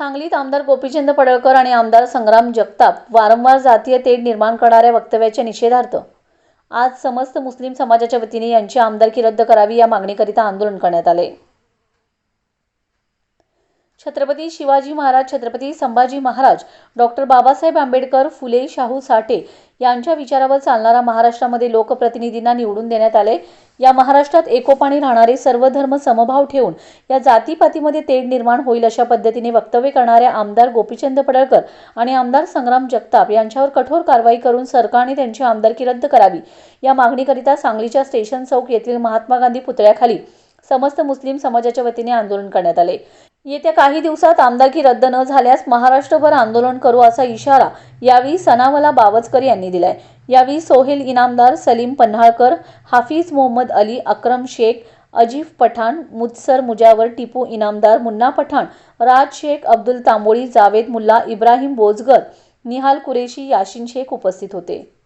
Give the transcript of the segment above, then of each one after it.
सांगलीत आमदार गोपीचंद पडळकर आणि आमदार संग्राम जगताप वारंवार जातीय तेढ निर्माण करणाऱ्या वक्तव्याच्या निषेधार्थ. आज समस्त मुस्लिम समाजाच्या वतीने यांची आमदारकी रद्द करावी या मागणीकरिता आंदोलन करण्यात आले. छत्रपती शिवाजी महाराज छत्रपती संभाजी महाराज डॉक्टर बाबासाहेब आंबेडकर फुले शाहू साठे यांच्या विचारावर चालणारा महाराष्ट्रामध्ये लोकप्रतिनिधींना निवडून देण्यात आले. या महाराष्ट्रात एकोपाने राहणारे सर्व धर्म समभाव ठेवून या जातीपातीमध्ये तेढ निर्माण होईल अशा पद्धतीने वक्तव्य करणाऱ्या आमदार गोपीचंद पडळकर आणि आमदार संग्राम जगताप यांच्यावर कठोर कारवाई करून सरकारने त्यांची आमदारकी रद्द करावी. या मागणीकरिता सांगलीच्या स्टेशन चौक येथील महात्मा गांधी पुतळ्याखाली समस्त मुस्लिम समाजाच्या वतीने आंदोलन करण्यात आले. येत्या काही दिवसात आमदारकी रद्द न झाल्यास महाराष्ट्रभर आंदोलन करू असा इशारा यावेळी सनावला बावचकर यांनी दिलाय. यावेळी सोहेल इनामदार सलीम पन्हाळकर हाफिज मोहम्मद अली अक्रम शेख अजीफ पठाण मुत्सर मुजावर टिपू इनामदार मुन्ना पठाण राज शेख अब्दुल तांबोळी जावेद मुल्ला इब्राहिम बोजगर निहाल कुरेशी याशिन शेख उपस्थित होते.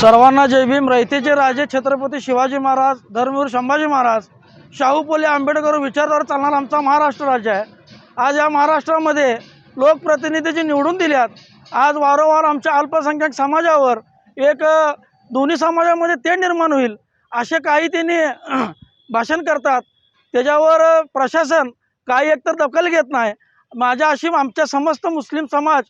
सर्वांना जय भीम. रयतेचे राजे छत्रपती शिवाजी महाराज धर्मवीर संभाजी महाराज शाहू फुले आंबेडकर विचारधार चालणारा आमचा महाराष्ट्र राज्य आहे. आज या महाराष्ट्रामध्ये लोकप्रतिनिधी जे निवडून दिल्यात. आज वारंवार आमच्या अल्पसंख्याक समाजावर एक दोन्ही समाजामध्ये ते निर्माण होईल असे काही त्यांनी भाषण करतात. त्याच्यावर प्रशासन काही एकतर दखल घेत नाही. माझ्या अशी आमच्या समस्त मुस्लिम समाज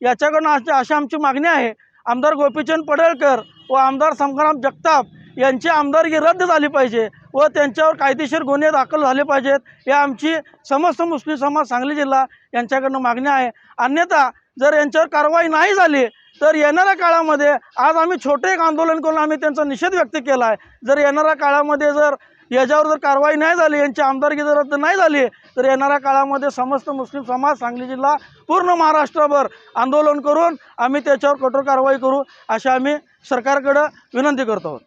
याच्याकडून अशी आमची मागणी आहे. आमदार गोपीचंद पडळकर व आमदार संग्राम जगताप यांची आमदारकी रद्द झाली पाहिजे व त्यांच्यावर कायदेशीर गुन्हे दाखल झाले पाहिजेत. या आमची समस्त मुस्लिम समाज सांगली जिल्हा यांच्याकडनं मागणी आहे. अन्यथा जर यांच्यावर कारवाई नाही झाली तर येणाऱ्या काळामध्ये आज आम्ही छोटे एक आंदोलन करून आम्ही त्यांचा निषेध व्यक्त केला आहे. जर येणाऱ्या काळामध्ये जर याच्यावर जर कारवाई नाही झाली यांची आमदारकी जर रद्द नाही झाली तर येणाऱ्या काळामध्ये समस्त मुस्लिम समाज सांगली जिल्हा पूर्ण महाराष्ट्रभर आंदोलन करून आम्ही त्याच्यावर कठोर कारवाई करू अशी आम्ही सरकारकडं विनंती करतो. आहोत